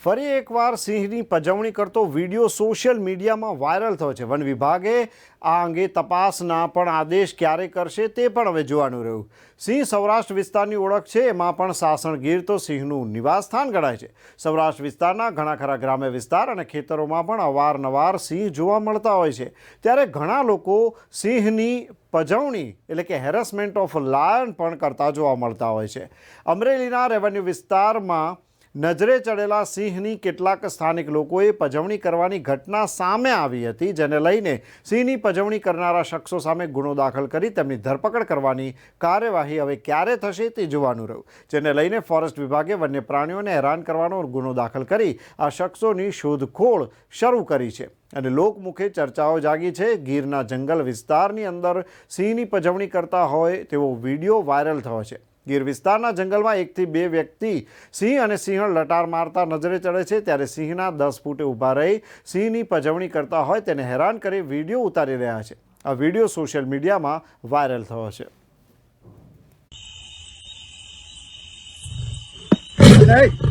ફરી એકવાર સિંહની પજવણી કરતો વીડિયો સોશિયલ મીડિયામાં વાયરલ થયો છે. વન વિભાગે આ અંગે તપાસના પણ આદેશ ક્યારે કરશે તે પણ હવે જોવાનું રહ્યું. સિંહ સૌરાષ્ટ્ર વિસ્તારની ઓળખ છે, એમાં પણ સાસણ ગીર તો સિંહનું નિવાસસ્થાન ગણાય છે. સૌરાષ્ટ્ર વિસ્તારના ઘણા ખરા ગ્રામ્ય વિસ્તાર અને ખેતરોમાં પણ અવારનવાર સિંહ જોવા મળતા હોય છે. ત્યારે ઘણા લોકો સિંહની પજવણી એટલે કે હેરસમેન્ટ ઓફ લાયન પણ કરતા જોવા મળતા હોય છે. અમરેલીના રેવન્યુ વિસ્તારમાં નજરે ચડેલા સિંહની કેટલાક સ્થાનિક લોકોએ પજવણી કરવાની ઘટના સામે આવી હતી, જેને લઈને સિંહની પજવણી કરનારા શખ્સો સામે ગુનો દાખલ કરી તેમની ધરપકડ કરવાની કાર્યવાહી હવે ક્યારે થશે તે જોવાનું રહ્યું, જેને લઈને ફોરેસ્ટ વિભાગે વન્ય પ્રાણીઓને હેરાન કરવાનો ગુનો દાખલ કરી આ શખ્સોની શોધખોળ શરૂ કરી છે. અને લોકમુખે ચર્ચાઓ જાગી છે, ગીરના જંગલ વિસ્તારની અંદર સિંહની પજવણી કરતા હોય તેવો વીડિયો વાયરલ થયો છે. ગીર વિસ્તારના જંગલમાં એકથી બે વ્યક્તિ સિંહ અને સિંહણ લટાર મારતા નજરે ચડે છે. ત્યારે સિંહના દસ ફૂટે ઊભા રહી સિંહની પજવણી કરતા હોય તેને હેરાન કરી વીડિયો ઉતારી રહ્યા છે. આ વીડિયો સોશિયલ મીડિયામાં વાયરલ થયો છે. Hey!